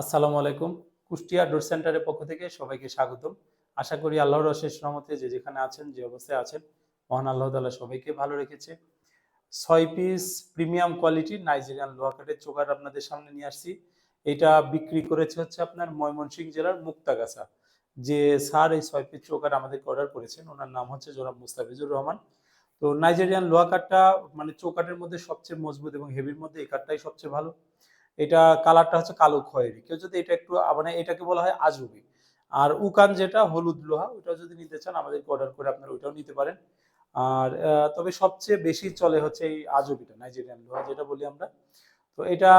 আসসালামু আলাইকুম। কুষ্টিয়া ডোর সেন্টারের পক্ষ থেকে সবাইকে স্বাগতম। আশা করি আল্লাহর অশেষ রহমতে যে যেখানে আছেন, যে অবস্থায় আছেন, মহান আল্লাহ তালা সবাইকে ভালো রেখেছে। ছয় পিস প্রিমিয়াম কোয়ালিটির নাইজেরিয়ান লোহা কাঠের চোকার আপনাদের সামনে নিয়ে আসছি। এটা বিক্রি করেছে হচ্ছে আপনার ময়মনসিংহ জেলার মুক্তাগাছা। যে স্যার এই ছয় পিস চোকার আমাদেরকে অর্ডার করেছেন, ওনার নাম হচ্ছে জনাব মুস্তাফিজুর রহমান। তো নাইজেরিয়ান লোহা কাঠটা মানে চৌকাঠের মধ্যে সবচেয়ে মজবুত এবং হেভির মধ্যে এই কাঠটাই সবচেয়ে ভালো। এটা কালারটা হচ্ছে কালো খয়েরি। কেউ যদি এটা একটু মানে এটাকে বলা হয় আজুবি। আর উকান যেটা, হলুদ লোহা, ওটাও যদি নিতে চান, আমাদেরকে অর্ডার করে আপনারা ওইটাও নিতে পারেন। আর তবে সবচেয়ে বেশি চলে হচ্ছে এই আজুবিটা নাইজেরিয়ান লোহা যেটা বলি আমরা। তো এটা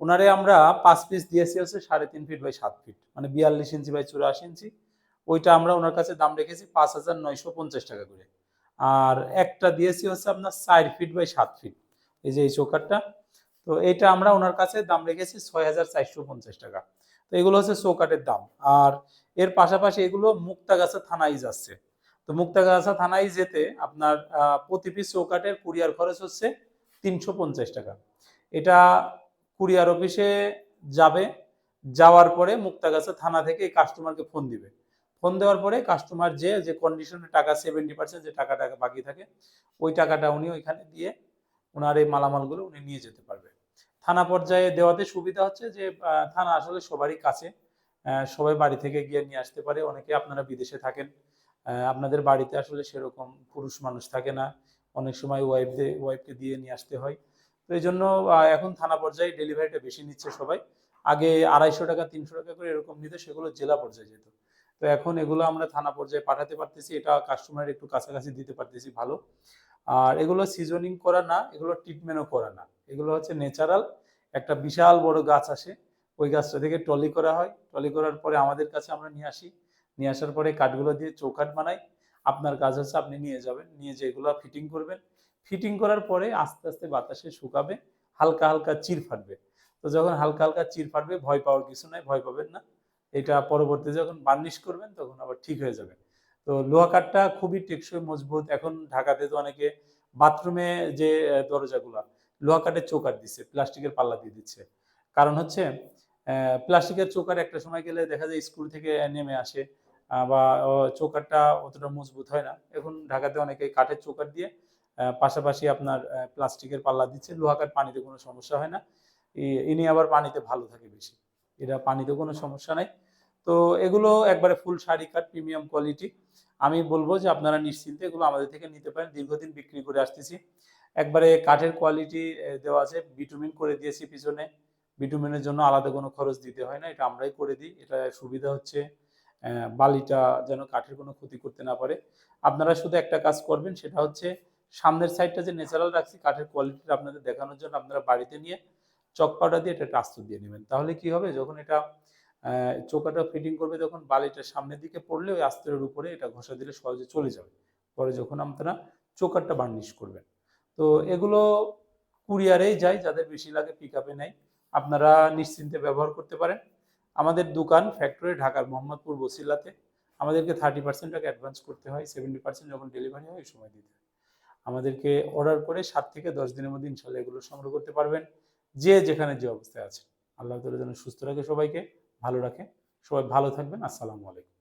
ওনারে আমরা পাঁচ পিস দিয়েছি হচ্ছে সাড়ে তিন ফিট বাই সাত ফিট মানে বিয়াল্লিশ ইঞ্চি বাই চুরাশি ইঞ্চি। ওইটা আমরা ওনার কাছে দাম রেখেছি পাঁচ হাজার নয়শো পঞ্চাশ টাকা করে। আর একটা দিয়েছি হচ্ছে আপনার চার ফিট বাই সাত ফিট এই যে এই চৌকারটা। তো এটা আমরা ওনার কাছে দাম রেখেছি ছয় হাজার চারশো পঞ্চাশ টাকা। তো এগুলো হচ্ছে চৌকাটের দাম। আর এর পাশাপাশি এগুলো মুক্তাগাছা থানায় যাচ্ছে। তো মুক্তাগাছা থানায় যেতে আপনার প্রতি পিস চৌকাটের কুরিয়ার খরচ হচ্ছে তিনশো পঞ্চাশ টাকা। এটা কুরিয়ার অফিসে যাবে, যাওয়ার পরে মুক্তাগাছা থানা থেকে এই কাস্টমারকে ফোন দিবে। ফোন দেওয়ার পরে কাস্টমার যে যে কন্ডিশনে টাকা সেভেন্টি পার্সেন্ট যে টাকাটা বাকি থাকে, ওই টাকাটা উনি ওইখানে দিয়ে ওনার এই মালামালগুলো উনি নিয়ে যেতে পারবে থানা পর্যায়ে দেওয়াতে সুবিধা হচ্ছে যে থানা আসলে সবারই কাছে। সবাই বাড়ি থেকে গিয়ে নিয়ে আসতে পারে। অনেকে আপনারা বিদেশে থাকেন। আপনাদের বাড়িতে আসলে সেরকম পুরুষ মানুষ থাকে না। অনেক সময় ওয়াইফ ওয়াইফকে দিয়ে নিয়ে আসতে হয়। তো এই জন্য এখন থানা পর্যায়ে ডেলিভারিটা বেশি নিচ্ছে সবাই। আগে আড়াইশো টাকা, তিনশো টাকা করে এরকম নিতে, সেগুলো জেলা পর্যায়ে যেত। তো এখন এগুলো আমরা থানা পর্যায়ে পাঠাতে পারতেছি। এটা কাস্টমারের একটু কাছাকাছি দিতে পারতেছি ভালো। আর এগুলো সিজনিং করা না, এগুলো ট্রিটমেন্টও করা না। এগুলো হচ্ছে ন্যাচারাল একটা বিশাল বড় গাছ আসে, ওই গাছটা থেকে টলি করা হয় টলি করার পরে আমাদের কাছে আমরা নিয়ে আসি, নিয়ে আসার পরে কাঠগুলো দিয়ে চৌকাঠ বানাই, আপনার কাজ হচ্ছে আপনি নিয়ে যাবেন, নিয়ে যে এগুলো ফিটিং করবেন ফিটিং করার পরে আস্তে আস্তে বাতাসে শুকাবে, হালকা হালকা চির ফাটবে, তো যখন হালকা হালকা চির ফাটবে, ভয় পাওয়ার কিছু নাই, ভয় পাবেন না, এটা পরবর্তী যখন বার্নিশ করবেন, তখন আবার ঠিক হয়ে যাবে, তো লোহা কাঠটা খুবই টেকসই, মজবুত, এখন ঢাকাতে তো অনেকে বাথরুমে যে দরজাগুলা লোহা কাঠের চৌকাঠ দিচ্ছে প্লাস্টিকের পাল্লা দিয়ে দিচ্ছে। কারণ হচ্ছে প্লাস্টিকের চৌকাঠ একটা সময় গেলে দেখা যায় স্কুল থেকে নেমে আসে বা আহ, চৌকাঠটা অতটা মজবুত হয় না। এখন ঢাকাতে অনেকে কাঠের চৌকাঠ দিয়ে পাশাপাশি আপনার প্লাস্টিকের পাল্লা দিচ্ছে। লোহা কাঠ পানিতে কোনো সমস্যা হয় না। ইনি আবার পানিতে ভালো থাকে বেশি। এটা পানিতে কোনো সমস্যা নাই। তো এগুলো একবারে ফুল শাড়ি কাঠ প্রিমিয়াম কোয়ালিটি। আমি বলব যে আপনারা নিশ্চিন্তে এগুলো আমাদের থেকে নিতে পারেন। দীর্ঘদিন বিক্রি করে আসতেছি। একবারে কাঠের কোয়ালিটি দেওয়া আছে বিটুমিন করে দিয়েছি পিছনে। বিটুমিনের জন্য আলাদা কোনো খরচ দিতে হয় না, এটা আমরাই করে দিই। এটা সুবিধা হচ্ছে বালিটা যেন কাঠের কোনো ক্ষতি করতে না পারে। আপনারা শুধু একটা কাজ করবেন, সেটা হচ্ছে সামনের সাইডটা যে ন্যাচারাল রাখছি, কাঠের কোয়ালিটিটা আপনাদের দেখানোর জন্য আপনারা বাড়িতে নিয়ে চক পাউডার দিয়ে এটা আস্তর দিয়ে নেবেন। তাহলে কি হবে, যখন এটা চোকাটা ফিটিং করবে, তখন বালিটা সামনের দিকে পড়লে ওই আস্তরের উপরে এটা ঘষা দিলে সহজে চলে যাবে। পরে যখন আপনারা চোকারটা বার্নিশ করবেন। তো এগুলো কুরিয়ারেই যায়, যাদের বেশি লাগে পিক আপে নেয়। আপনারা নিশ্চিন্তে ব্যবহার করতে পারেন। আমাদের দোকান ফ্যাক্টরি ঢাকার মোহাম্মদপুর বসিলাতে আমাদেরকে থার্টি পার্সেন্ট টাকা অ্যাডভান্স করতে হয় সেভেন্টি পার্সেন্ট যখন ডেলিভারি হয়, ওই সময় দিতে হয়। আমাদেরকে অর্ডার করে সাত থেকে দশ দিনের মধ্যে ইনশাল্লাহ এগুলো সংগ্রহ করতে পারবেন। যে যেখানে যে অবস্থায় আছে আল্লাহ তালা যেন সুস্থ রাখে সবাইকে, ভালো রাখে। সবাই ভালো থাকবেন। আসসালামু আলাইকুম।